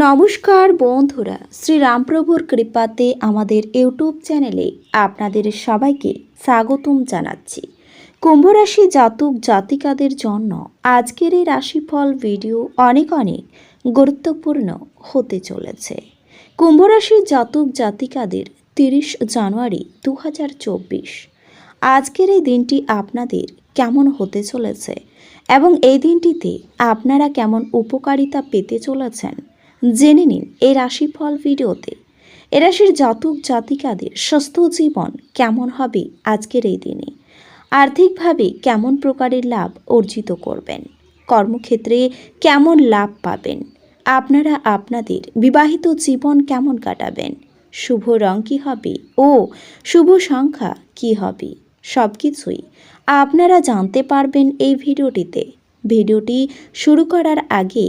নমস্কার বন্ধুরা শ্রী রামপ্রভুর কৃপাতে আমাদের ইউটিউব চ্যানেলে আপনাদের সবাইকে স্বাগতম জানাচ্ছি। কুম্ভরাশি জাতক জাতিকাদের জন্য আজকের এই রাশিফল ভিডিও অনেক অনেক গুরুত্বপূর্ণ হতে চলেছে। কুম্ভরাশি জাতক জাতিকাদের তিরিশ জানুয়ারি দু হাজার চব্বিশ। আজকের এই দিনটি আপনাদের কেমন হতে চলেছে এবং এই দিনটিতে আপনারা কেমন উপকারিতা পেতে চলেছেন জেনে নিন এই রাশিফল ভিডিওতে। এ রাশির জাতক জাতিকাদের সুস্থ জীবন কেমন হবে আজকের এই দিনে? আর্থিকভাবে কেমন প্রকারের লাভ অর্জিত করবেন? কর্মক্ষেত্রে কেমন লাভ পাবেন? আপনারা আপনাদের বিবাহিত জীবন কেমন কাটাবেন? শুভ রং কী হবে ও শুভ সংখ্যা কী হবে? সব কিছুই আপনারা জানতে পারবেন এই ভিডিওটিতে। ভিডিওটি শুরু করার আগে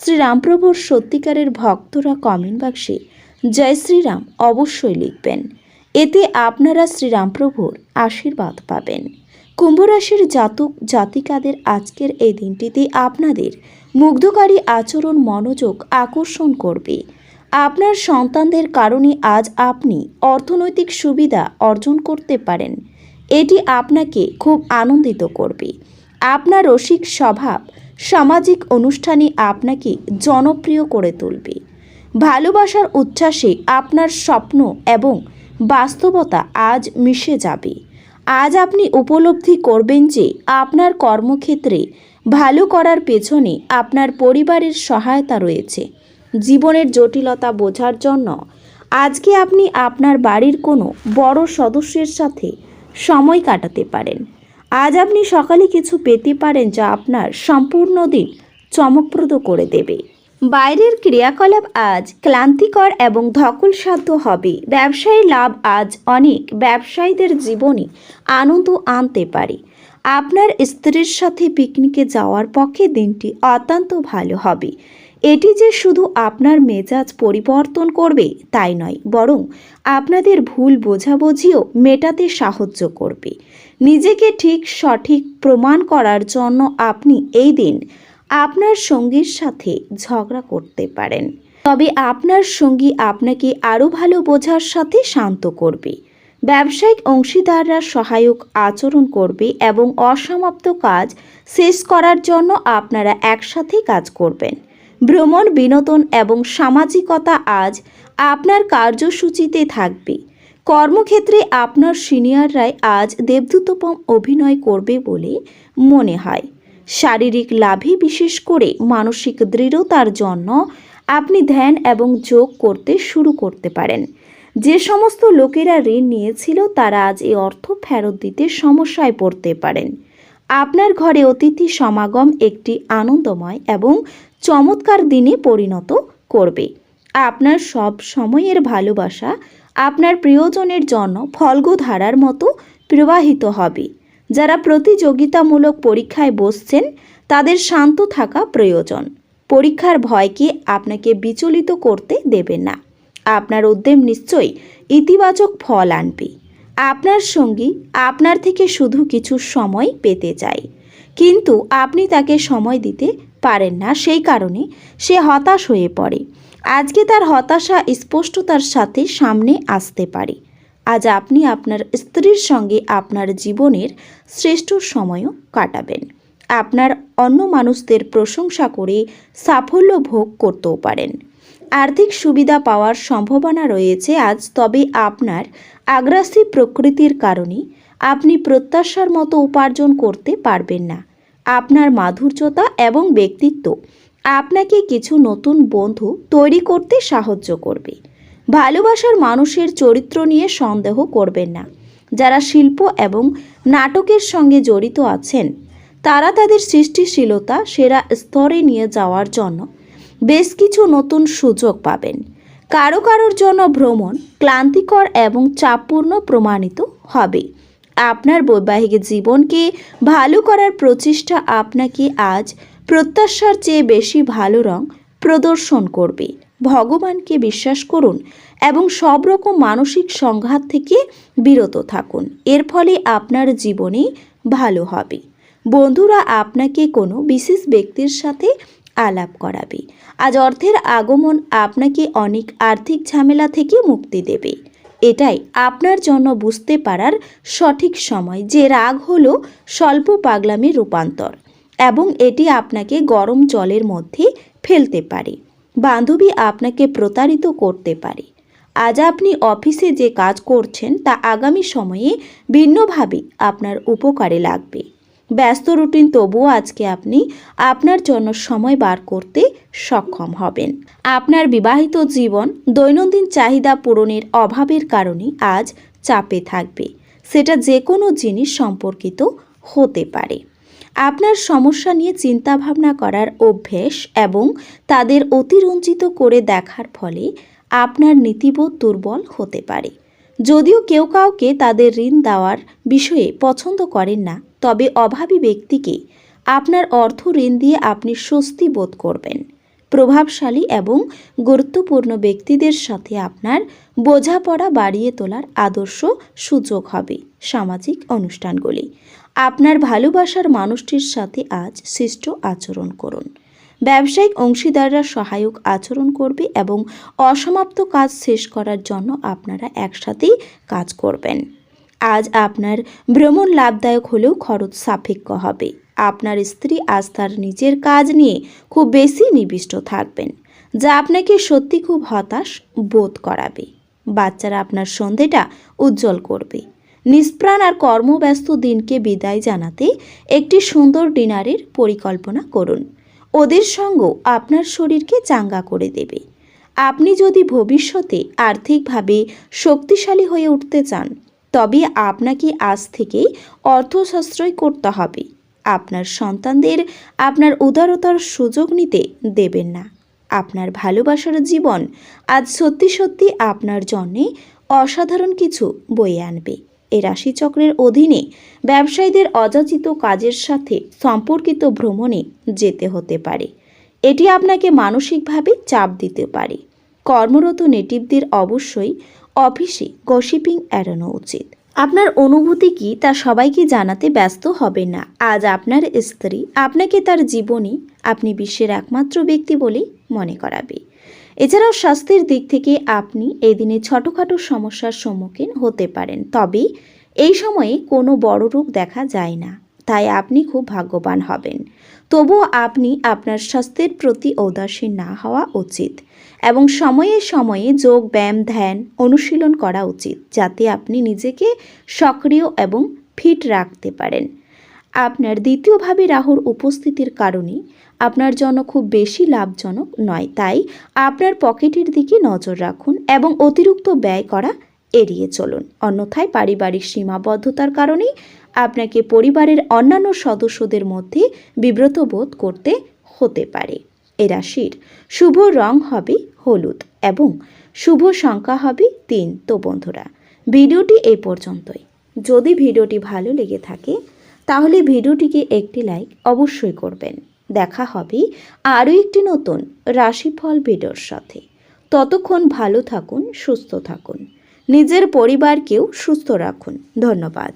শ্রীরামপ্রভুর সত্যিকারের ভক্তরা কমেন্ট বাক্সে জয় শ্রীরাম অবশ্যই লিখবেন। এতে আপনারা শ্রীরামপ্রভুর আশীর্বাদ পাবেন। কুম্ভরাশির জাতক, জাতিকাদের আজকের এই দিনটিতে আপনাদের মুগ্ধকারী আচরণ, মনোযোগ আকর্ষণ করবে। আপনার সন্তানদের কারণে আজ আপনি অর্থনৈতিক সুবিধা অর্জন করতে পারেন। এটি আপনাকে খুব আনন্দিত করবে। আপনার রসিক স্বভাব সামাজিক অনুষ্ঠানে আপনাকে জনপ্রিয় করে তুলবে। ভালোবাসার উচ্ছ্বাসে আপনার স্বপ্ন এবং বাস্তবতা আজ মিশে যাবে। আজ আপনি উপলব্ধি করবেন যে আপনার কর্মক্ষেত্রে ভালো করার পেছনে আপনার পরিবারের সহায়তা রয়েছে। জীবনের জটিলতা বোঝার জন্য আজকে আপনি আপনার বাড়ির কোনো বড় সদস্যের সাথে সময় কাটাতে পারেন। আজ আপনি সকালে কিছু পেতে পারেন যা আপনার সম্পূর্ণ দিন চমকপ্রদ করে দেবে। বাইরের ক্রিয়াকলাপ আজ ক্লান্তিকর এবং ধকলসাধ্য হবে। ব্যবসায়ী লাভ আজ অনেক। ব্যবসায়ীদের জীবনে আনন্দ আনতে পারে। আপনার স্ত্রীর সাথে পিকনিকে যাওয়ার পক্ষে দিনটি অত্যন্ত ভালো হবে। এটি যে শুধু আপনার মেজাজ পরিবর্তন করবে তাই নয়, বরং আপনাদের ভুল বোঝাবুঝিও মেটাতে সাহায্য করবে। নিজেকে ঠিক সঠিক প্রমাণ করার জন্য আপনি এই দিন আপনার সঙ্গীর সাথে ঝগড়া করতে পারেন। তবে আপনার সঙ্গী আপনাকে আরও ভালো বোঝার সাথে শান্ত করবে। ব্যবসায়িক অংশীদাররা সহায়ক আচরণ করবে এবং অসমাপ্ত কাজ শেষ করার জন্য আপনারা একসাথে কাজ করবেন। ভ্রমণ, বিনোদন এবং সামাজিকতা আজ আপনার কার্যসূচিতে থাকবে। কর্মক্ষেত্রে আপনার সিনিয়ররাই আজ দেবদূতপম অভিনয় করবে বলে মনে হয়। শারীরিক লাভে বিশেষ করে মানসিক দৃঢ়তার জন্য আপনি ধ্যান এবং যোগ করতে শুরু করতে পারেন। যে সমস্ত লোকেরা ঋণ নিয়েছিল তারা আজ এই অর্থ ফেরত দিতে সমস্যায় পড়তে পারেন। আপনার ঘরে অতিথি সমাগম একটি আনন্দময় এবং চমৎকার দিনে পরিণত করবে। আপনার সব সময়ের ভালোবাসা আপনার প্রিয়জনের জন্য ফলগু ধারার মতো প্রবাহিত হবে। যারা প্রতিযোগিতামূলক পরীক্ষায় বসছেন, তাদের শান্ত থাকা প্রয়োজন। পরীক্ষার ভয়কে আপনাকে বিচলিত করতে দেবেন না। আপনার উদ্যম নিশ্চয়ই ইতিবাচক ফল আনবে। আপনার সঙ্গী আপনার থেকে শুধু কিছু সময় পেতে চায়। কিন্তু আপনি তাকে সময় দিতে পারেন না, সেই কারণে সে হতাশ হয়ে পড়ে। আজকে তার হতাশা স্পষ্টতার সাথে সামনে আসতে পারে। আজ আপনি আপনার স্ত্রীর সঙ্গে আপনার জীবনের শ্রেষ্ঠ সময়ও কাটাবেন। আপনার অন্য মানুষদের প্রশংসা করে সাফল্য ভোগ করতেও পারেন। আর্থিক সুবিধা পাওয়ার সম্ভাবনা রয়েছে আজ, তবে আপনার আগ্রাসী প্রকৃতির কারণে আপনি প্রত্যাশার মতো উপার্জন করতে পারবেন না। আপনার মাধুর্যতা এবং ব্যক্তিত্ব। আপনাকে কিছু নতুন বন্ধু তৈরি করতে সাহায্য করবে। ভালোবাসার মানুষের চরিত্র নিয়ে সন্দেহ করবেন না। যারা শিল্প এবং নাটকের সঙ্গে জড়িত আছেন, তারা তাদের সৃষ্টিশীলতা সেরা স্তরে নিয়ে যাওয়ার জন্য বেশ কিছু নতুন সুযোগ পাবেন। কারও কারোর জন্য ভ্রমণ ক্লান্তিকর এবং চাপপূর্ণ প্রমাণিত হবে। আপনার বৈবাহিক জীবনকে ভালো করার প্রচেষ্টা আপনাকে আজ প্রত্যাশার চেয়ে বেশি ভালো রং প্রদর্শন করবে। ভগবানকে বিশ্বাস করুন এবং সব রকম মানসিক সংঘাত থেকে বিরত থাকুন। এর ফলে আপনার জীবনে ভালো হবে। বন্ধুরা, আপনাকে কোনো বিশেষ ব্যক্তির সাথে আলাপ করাবে। আজ অর্থের আগমন আপনাকে অনেক আর্থিক ঝামেলা থেকে মুক্তি দেবে। এটাই আপনার জন্য বুঝতে পারার সঠিক সময় যে রাগ হলো স্বল্প পাগলামির রূপান্তর এবং এটি আপনাকে গরম জলের মধ্যে ফেলতে পারে, বান্ধবী আপনাকে প্রতারিত করতে পারে। আজ আপনি অফিসে যে কাজ করছেন তা আগামী সময়ে ভিন্নভাবে আপনার উপকারে লাগবে। ব্যস্ত রুটিন তবুও আজকে আপনি আপনার জন্য সময় বার করতে সক্ষম হবেন। আপনার বিবাহিত জীবন দৈনন্দিন চাহিদা পূরণের অভাবের কারণে আজ চাপে থাকবে। সেটা যে কোনো জিনিস সম্পর্কিত হতে পারে। আপনার সমস্যা নিয়ে চিন্তাভাবনা করার অভ্যেস এবং তাদের অতিরঞ্জিত করে দেখার ফলে আপনার নীতিবোধ দুর্বল হতে পারে। যদিও কেউ কাউকে তাদের ঋণ দেওয়ার বিষয়ে পছন্দ করেন না তবে অভাবী ব্যক্তিকে আপনার অর্থ ঋণ দিয়ে আপনি স্বস্তি বোধ করবেন। প্রভাবশালী এবং গুরুত্বপূর্ণ ব্যক্তিদের সাথে আপনার বোঝাপড়া বাড়িয়ে তোলার আদর্শ সুযোগ হবে সামাজিক অনুষ্ঠানগুলি। আপনার ভালোবাসার মানুষটির সাথে আজ শিষ্ট আচরণ করুন। ব্যবসায়িক অংশীদাররা সহায়ক আচরণ করবে এবং অসমাপ্ত কাজ শেষ করার জন্য আপনারা একসাথেই কাজ করবেন। আজ আপনার ভ্রমণ লাভদায়ক হলেও খরচ সাপেক্ষ হবে। আপনার স্ত্রী আজ তার নিজের কাজ নিয়ে খুব বেশি নিবিষ্ট থাকবেন, যা আপনাকে সত্যি খুব হতাশ বোধ করাবে। বাচ্চারা আপনার সন্ধেটা উজ্জ্বল করবে। নিষ্প্রাণ আর কর্মব্যস্ত দিনকে বিদায় জানাতে একটি সুন্দর ডিনারের পরিকল্পনা করুন। ওদের সঙ্গ আপনার শরীরকে চাঙ্গা করে দেবে। আপনি যদি ভবিষ্যতে আর্থিকভাবে শক্তিশালী হয়ে উঠতে চান তবে আপনাকে আজ থেকেই অর্থ সাশ্রয় করতে হবে। আপনার সন্তানদের আপনার উদারতার সুযোগ নিতে দেবেন না। আপনার ভালোবাসার জীবন আজ সত্যি সত্যি আপনার জন্যে অসাধারণ কিছু বয়ে আনবে। এ রাশিচক্রের অধীনে ব্যবসায়ীদের অযাচিত কাজের সাথে সম্পর্কিত ভ্রমণে যেতে হতে পারে। এটি আপনাকে মানসিকভাবে চাপ দিতে পারে। কর্মরত নেটিভদের অবশ্যই অফিসে গসিপিং এড়ানো উচিত। আপনার অনুভূতি কি তা সবাইকে জানাতে ব্যস্ত হবে না। আজ আপনার স্ত্রী আপনাকে তার জীবনে আপনি বিশ্বের একমাত্র ব্যক্তি বলে মনে করাবে। এছাড়াও স্বাস্থ্যের দিক থেকে আপনি এই দিনে ছোটোখাটো সমস্যার সম্মুখীন হতে পারেন। তবে এই সময়ে কোনো বড় রোগ দেখা যায় না। তাই আপনি খুব ভাগ্যবান হবেন। তবুও আপনি আপনার স্বাস্থ্যের প্রতি ঔদাসীন না হওয়া উচিত এবং সময়ে সময়ে যোগ, ব্যায়াম, ধ্যান অনুশীলন করা উচিত যাতে আপনি নিজেকে সক্রিয় এবং ফিট রাখতে পারেন। আপনার দ্বিতীয়ভাবে রাহুর উপস্থিতির কারণে আপনার জন্য খুব বেশি লাভজনক নয়, তাই আপনার পকেটের দিকে নজর রাখুন এবং অতিরিক্ত ব্যয় করা এড়িয়ে চলুন। অন্যথায় পারিবারিক সীমাবদ্ধতার কারণেই আপনাকে পরিবারের অন্যান্য সদস্যদের মধ্যে বিব্রত বোধ করতে হতে পারে। এ রাশির শুভ রং হবে হলুদ এবং শুভ সংখ্যা হবে তিন। তো বন্ধুরা, ভিডিওটি এই পর্যন্তই। যদি ভিডিওটি ভালো লেগে থাকে, তাহলে ভিডিওটিকে একটি লাইক অবশ্যই করবেন। দেখা হবে আরও একটি নতুন রাশিফল ভিডিওর সাথে। ততক্ষণ ভালো থাকুন, সুস্থ থাকুন। নিজের পরিবারকেও সুস্থ রাখুন। ধন্যবাদ।